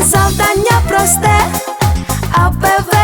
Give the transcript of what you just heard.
Завдання просте, А, Б, В, Г, Д.